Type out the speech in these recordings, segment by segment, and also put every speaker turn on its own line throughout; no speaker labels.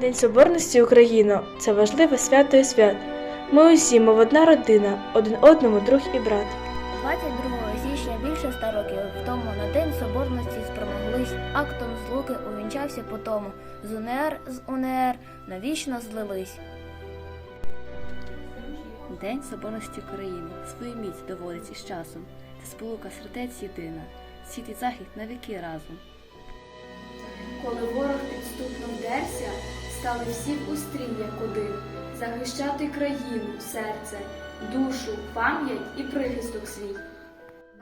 День Соборності України це важливе свято і свят. Ми усі, мов одна родина, один одному друг і брат.
22 січня більше ста років тому на День Соборності спромоглись актом злуки увінчався по тому. З УНР з УНР навічно злились.
День Соборності України свою міць доводить із часом, та сполука сердець єдина, схід і захід на віки разом.
Коли ворог підступно вдерся, стали всі в устрій, як один, захищати країну, серце, душу, пам'ять і прихисток свій.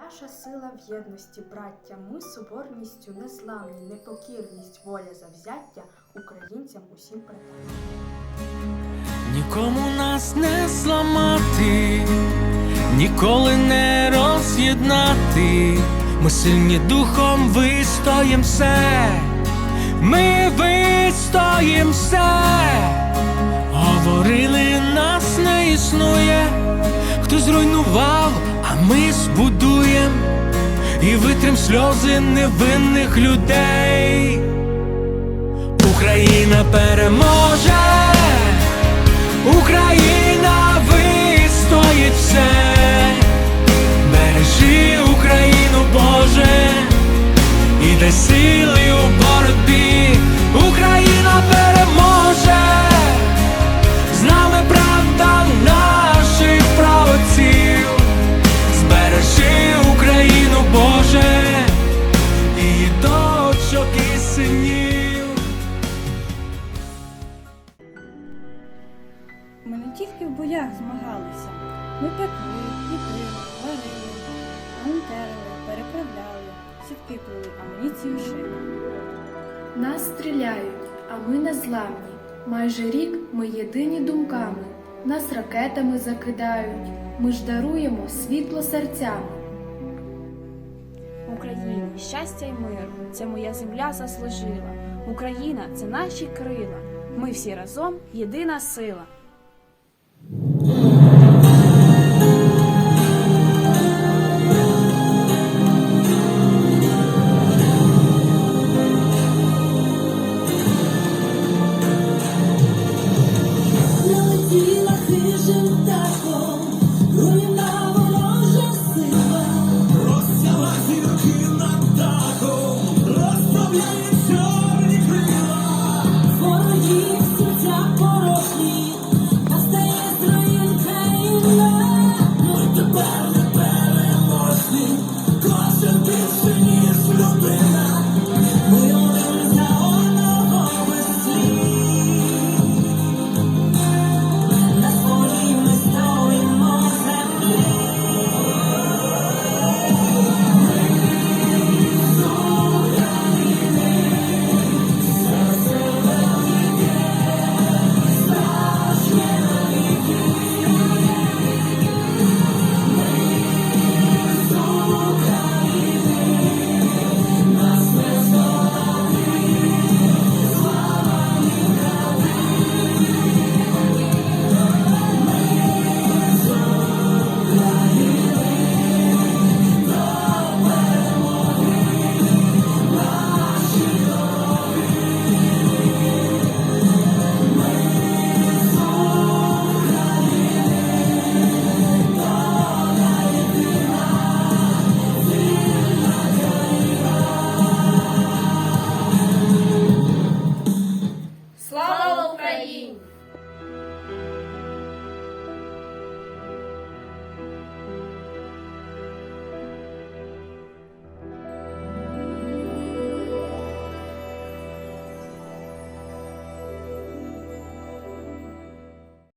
Наша сила в єдності, браття, ми соборністю незламні, непокірність, воля завзяття українцям усім притаманна.
Нікому нас не зламати, ніколи не роз'єднати. Ми сильні духом вистоїм все, ми вистоїм все. Говорили, нас не існує, хто зруйнував, а ми збудуєм і витрим сльози невинних людей. Україна переможе.
Ми не тільки в боях змагалися, ми пекли, ліпили, варили, волонтерили, переправляли, сітки плели, амуніцію шили.
Нас стріляють, а ми незламні. Майже рік ми єдині думками. Нас ракетами закидають. Ми ж даруємо світло серцями.
Україні щастя й миру, це моя земля заслужила. Україна це наші крила. Ми всі разом єдина сила.